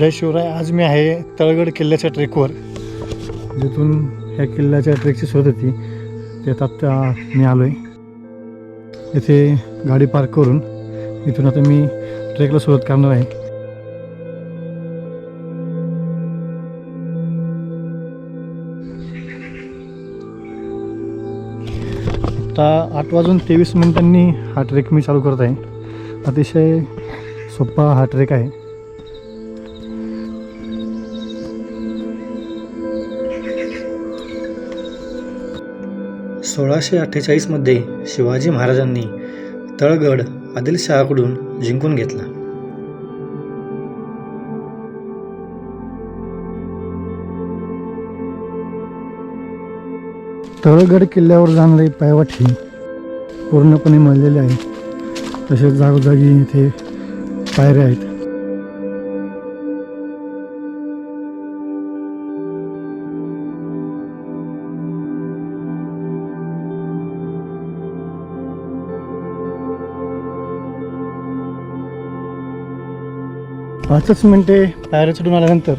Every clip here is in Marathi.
जय शिवराय आज मी आहे तळगड किल्ल्याच्या ट्रेकवर. जिथून ह्या किल्ल्याच्या ट्रेकची शोध होती त्यात आत्ता मी आलो आहे इथे गाडी पार्क करून इथून आता मी ट्रेकला सुरुवात करणार आहे. आता आठ वाजून तेवीस मिनिटांनी हा ट्रेक मी चालू करत आहे. अतिशय सोपा हा ट्रेक आहे. सोळाशे अठ्ठेचाळीसमध्ये शिवाजी महाराजांनी तळगड आदिलशहाकडून जिंकून घेतला. तळगड किल्ल्यावर जाणारी पायवाट ही पूर्णपणे मळलेली आहे तसेच जागोजागी इथे पायऱ्या आहेत. पाचच मिनटे पायऱ्या चढून आल्यानंतर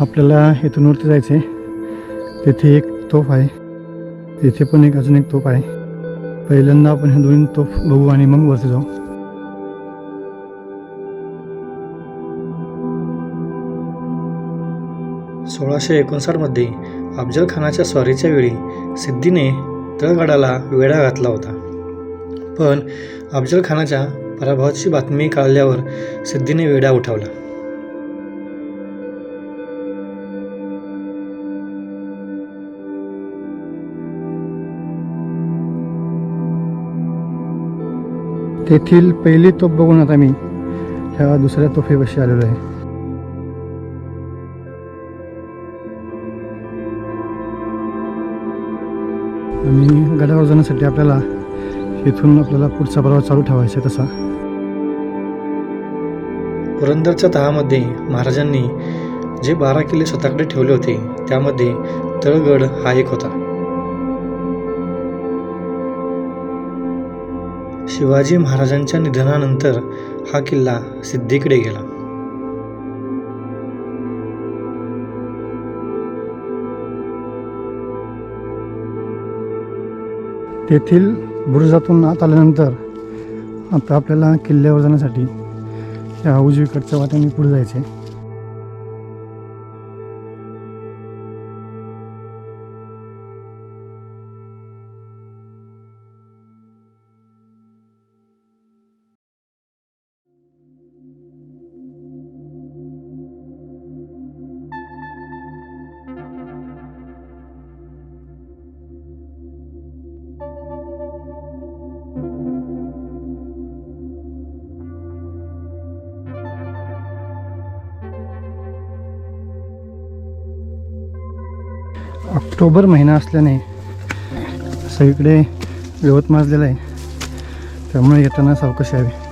आपल्याला इथून वरती जायचं आहे तेथे एक तोफ आहे. तेथे पण एक अजून एक तोफ आहे. पहिल्यांदा आपण हे दोन तोफ बघू आणि मग वरती जाऊ. सोळाशे एकोणसाठमध्ये अफजल खानाच्या स्वारीच्या वेळी सिद्धीने तळगडाला वेढा घातला होता. पण अफजल खानाच्या पराभवाची बातमी कळल्यावर सिद्धीने वेढा उठवला. तेथील पहिली तोफ बघून आता मी ह्या दुसऱ्या तोफेपाशी आलेलो आहे. आणि गडावर जाण्यासाठी आपल्याला इथून आपल्याला पुढचा प्रवास चालू ठेवायचा आहे तसा. पुरंदरच्या तहामध्ये महाराजांनी जे बारा किल्ले स्वतःकडे ठेवले होते त्यामध्ये तळगड हा एक होता. शिवाजी महाराजांच्या निधनानंतर हा किल्ला सिद्धीकडे गेला. तेथील बुरुजातून आत आल्यानंतर आता आपल्याला किल्ल्यावर जाण्यासाठी या उजवीकडच्या वाट्याने पुढे जायचे ऑक्टोबर महिना असल्याने सगळीकडे गवत माजलेलं आहे. त्यामुळे येताना सावकाश यावी.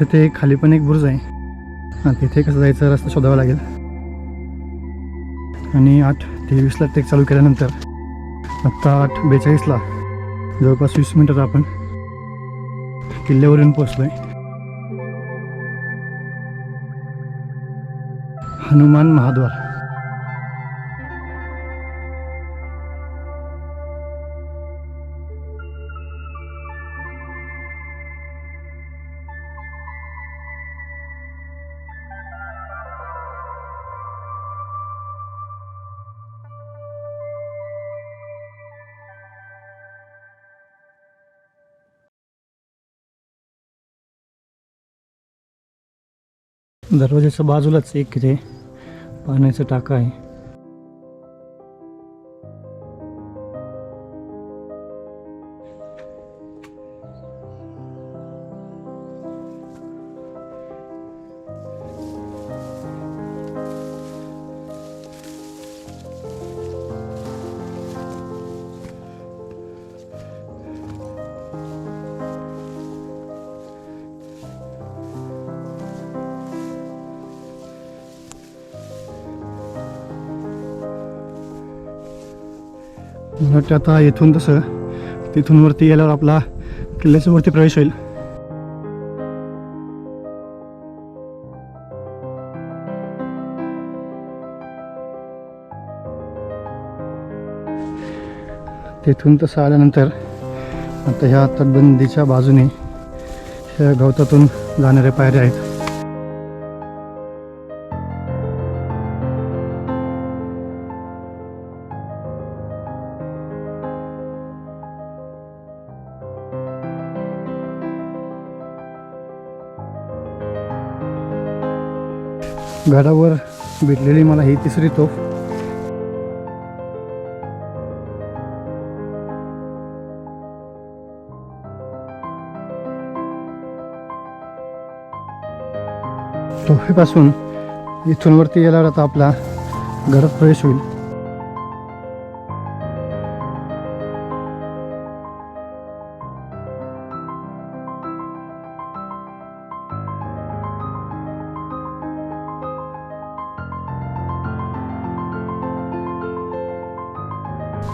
तिथे खाली पण एक बुरुज आहे. हां तिथे कसं जायचं रस्ता शोधावा लागेल. आणि आठ तेवीसला ट्रेक चालू केल्यानंतर आत्ता आठ बेचाळीसला जवळपास वीस मिनटात आपण किल्ल्यावर येऊन पोचलो आहे हनुमान महाद्वार. दरवाजाच्या बाजूलाच एक इथे पाण्याचा टाका आहे. मला वाटतं आता येथून तसं तिथून वरती गेल्यावर आपला किल्ल्याच्या वरती प्रवेश होईल. तिथून तसं आल्यानंतर आता ह्या तटबंदीच्या बाजूने ह्या गवतातून जाणाऱ्या पायऱ्या आहेत. गडावर भेटलेली मला ही तिसरी तोफ. तोफेपासून इथून वरती गेल्यावर आता आपला घरात प्रवेश होईल.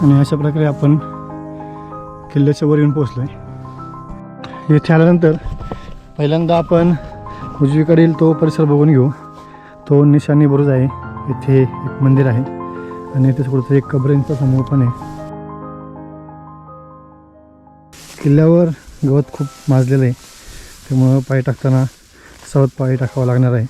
आणि अशा प्रकारे आपण किल्ल्याच्या वर येऊन पोचलो आहे येथे आल्यानंतर पहिल्यांदा आपण उजवीकडील तो परिसर बघून घेऊ. तो निशाणी बुरुज आहे. इथे एक मंदिर आहे आणि इथे कुठं एक कबरेंचा समूह पण आहे. किल्ल्यावर गवत खूप माजलेलं आहे. त्यामुळं पाय टाकताना सवत पाय टाकावं लागणार आहे.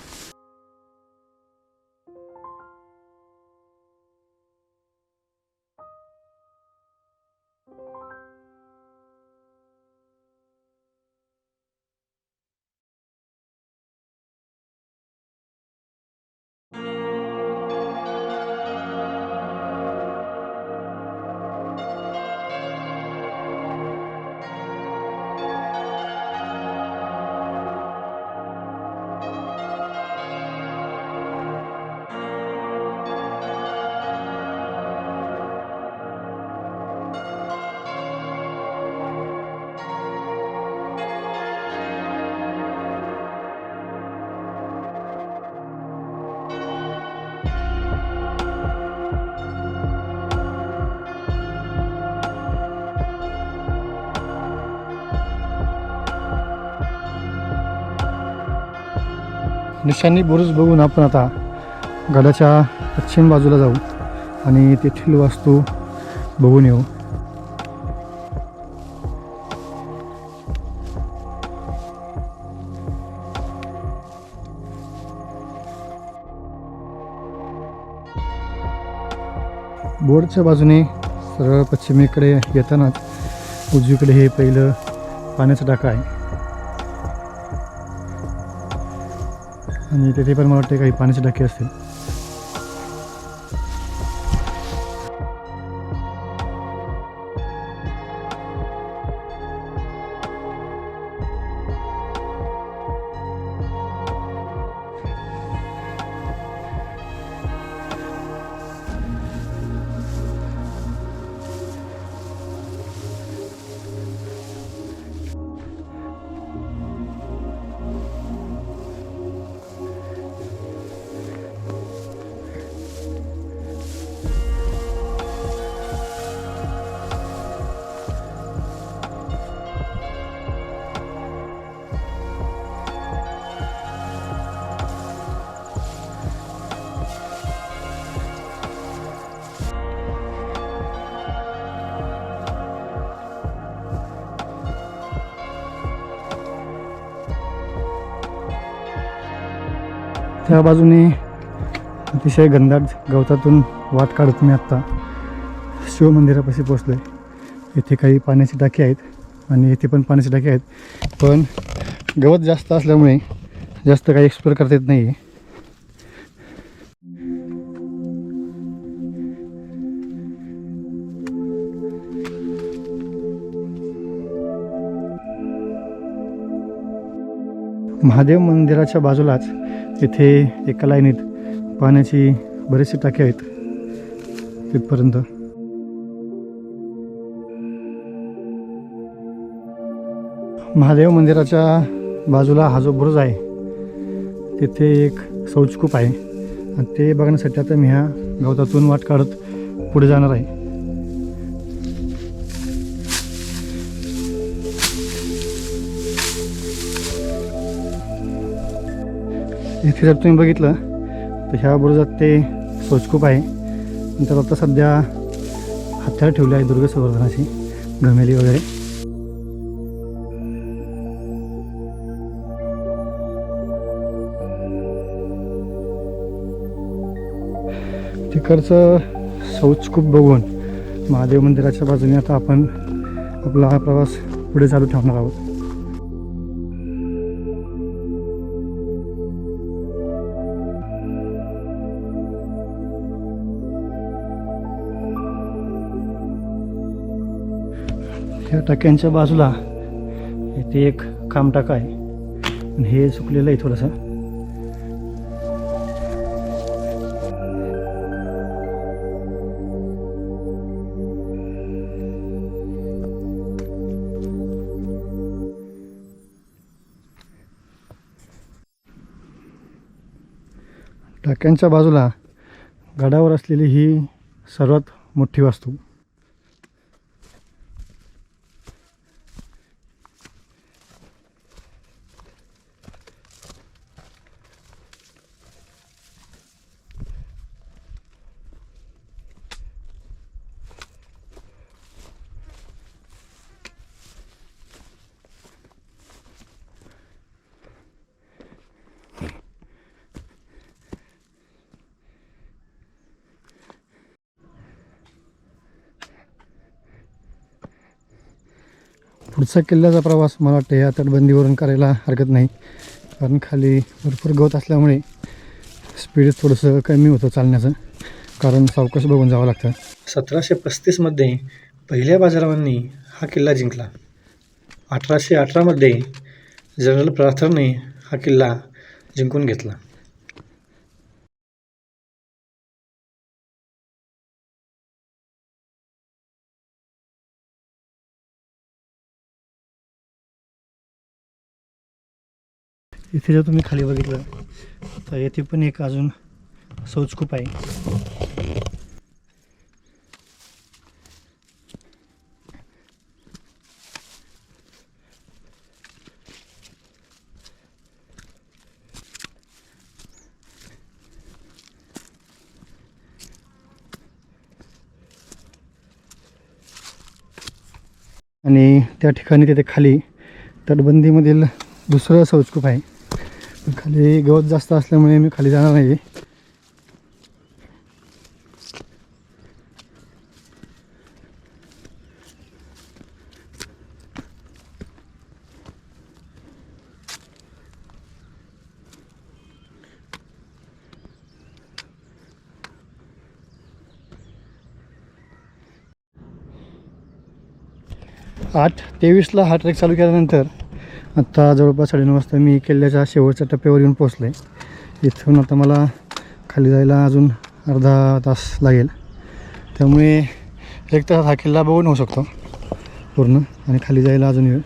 निशाणी बुरुज बघून आपण आता गडाच्या पश्चिम बाजूला जाऊ आणि तेथील वास्तू बघून येऊ. बोर्डच्या बाजूने सरळ पश्चिमेकडे येतानाच उजवीकडे हे पहिलं पाण्याचं टाका आहे. आणि तिथे पण मला वाटते काही पाण्याचे टाके असतील. त्या बाजूने अतिशय घनदाट गवतातून वाट काढत मी आत्ता शिवमंदिरापाशी पोचलो आहे इथे काही पाण्याची टाकी आहेत आणि इथे पण पाण्याची टाकी आहेत. पण गवत जास्त असल्यामुळे जास्त काही एक्सप्लोर करता येत नाही आहे महादेव मंदिराच्या बाजूलाच इथे एका लाईनीत पाण्याची बरीचशी टाके आहेत तिथपर्यंत. महादेव मंदिराच्या बाजूला हा जो बुरुज आहे तिथे एक शौचकूप आहे. आणि ते बघण्यासाठी आता मी ह्या गवतातून वाट काढत पुढे जाणार आहे. इथे जर तुम्ही बघितलं तर ह्या बुरुजात ते सोचकूप आहे. नंतर आता सध्या हत्यार ठेवले आहे दुर्ग संवर्धनाची घमेली वगैरे. तिकडचं शौचकूप बघून महादेव मंदिराच्या बाजूने आता आपण आपला हा प्रवास पुढे चालू ठेवणार आहोत. ह्या टाक्यांच्या बाजूला इथे एक काम टाका आहे. आणि हे सुकलेलं आहे थोडंसं. टाक्यांच्या बाजूला गडावर असलेली ही सर्वात मोठी वास्तू. पुढचा किल्ल्याचा प्रवास मला वाटतं या तटबंदीवरून करायला हरकत नाही. कारण खाली भरपूर गवत असल्यामुळे स्पीड थोडंसं कमी होतं चालण्याचं. कारण सावकाश बघून जावं लागतं. सतराशे पस्तीसमध्ये पहिल्या बाजारावांनी हा किल्ला जिंकला. अठराशे अठरामध्ये जनरल प्रार्थरने हा किल्ला जिंकून घेतला. इथे जर तुम्ही खाली बघितलं तर येथे पण एक अजून सौचकूप आहे. आणि त्या ठिकाणी तिथे खाली तटबंदीमधील दुसरं सौचकूप आहे. खाली गवत जास्त असल्यामुळे मी खाली जाणार नाही आठ तेवीसला हा ट्रेक चालू केल्यानंतर आत्ता जवळपास साडेनऊ वाजता मी किल्ल्याच्या शेवटच्या टप्प्यावर येऊन पोचलो आहे इथून आता मला खाली जायला अजून अर्धा तास लागेल. त्यामुळे एक तास हा किल्ला बघून होऊ शकतो पूर्ण आणि खाली जायला अजून वेळ.